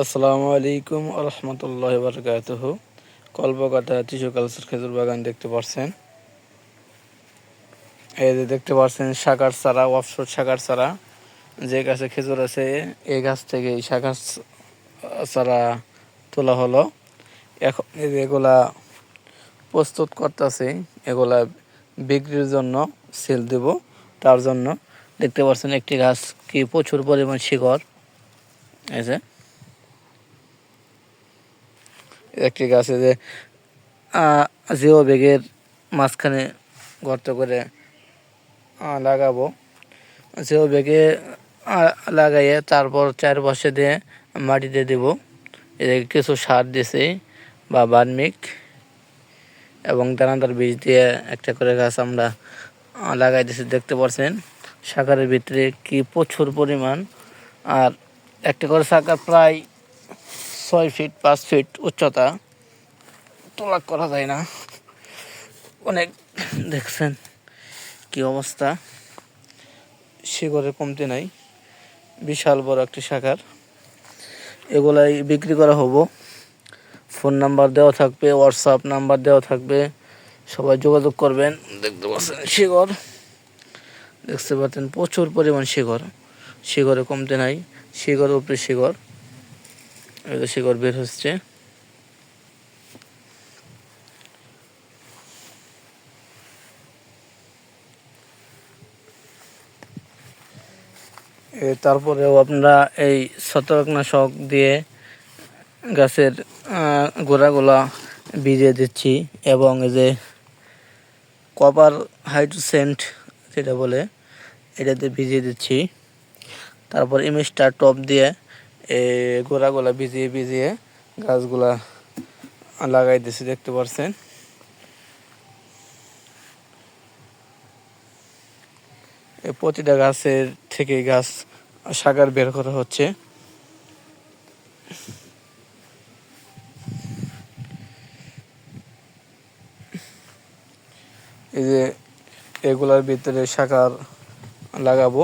আসসালামু আলাইকুম রহমতুল্লাহ বারকাতহ। কল্পকাতা tissue culture খেজুর বাগান দেখতে পাচ্ছেন এই যে দেখতে পাচ্ছেন শাকার চারা, অফশোর শাকার চারা। যে গাছে খেজুর আছে, এই গাছ থেকে এই শাকার চারা তোলা হলো। এখন এগুলা প্রস্তুত করতেছে, এগুলা বিক্রির জন্য সেল দেব। তার জন্য দেখতে পাচ্ছেন একটি গাছ কি প্রচুর পরিমাণ শিকড়। এই যে একটি গাছে যে জিও বেগের মাঝখানে গর্ত করে লাগাবো। জিও বেগে লাগাইয়ে তারপর চারপাশে দিয়ে মাটিতে দেব। এদিকে কিছু সার দিছে বা বার্মিক এবং দানাদার বীজ দিয়ে একটা করে গাছ আমরা লাগাই দিছি দেখতে পাচ্ছেন সাকারের ভিতরে কি প্রচুর পরিমাণ। আর একটা করে সাকার প্রায় ছয় ফিট পাঁচ ফিট উচ্চতা, তোলা করা যায় না। অনেক, দেখছেন কি অবস্থা? শিকড়ের কমতি নাই, বিশাল বড় একটি শাখার। এগুলাই বিক্রি করা হব। ফোন নাম্বার দেওয়া থাকবে হোয়াটসঅ্যাপ নাম্বার দেওয়া থাকবে, সবাই যোগাযোগ করবেন। দেখতে পাচ্ছেন শিকড়। দেখতে পাচ্ছেন প্রচুর পরিমাণ শিকড়। শিকড়ে কমতে নাই শিকড় উপরে শিকড়। এই শিকড় বের হচ্ছে তারপরেও আপনারা এই ছত্রাকনাশক দিয়ে গাছের গোড়াগুলা ভিজিয়ে দিচ্ছি এবং এই যে কপার হাইড্রোসেন্ট যেটা বলে, এটাতে ভিজিয়ে দিচ্ছি। তারপর ইমিস্টার টপ দিয়ে গোড়াগুলা ভিজিয়ে ভিজিয়ে গাছগুলা লাগাই দিচ্ছি দেখতে পাচ্ছেন এই প্রতিটা গাছের থেকে গাছ সাগার বের করা হচ্ছে। এই যে এগুলার ভিতরে সাকার লাগাবো।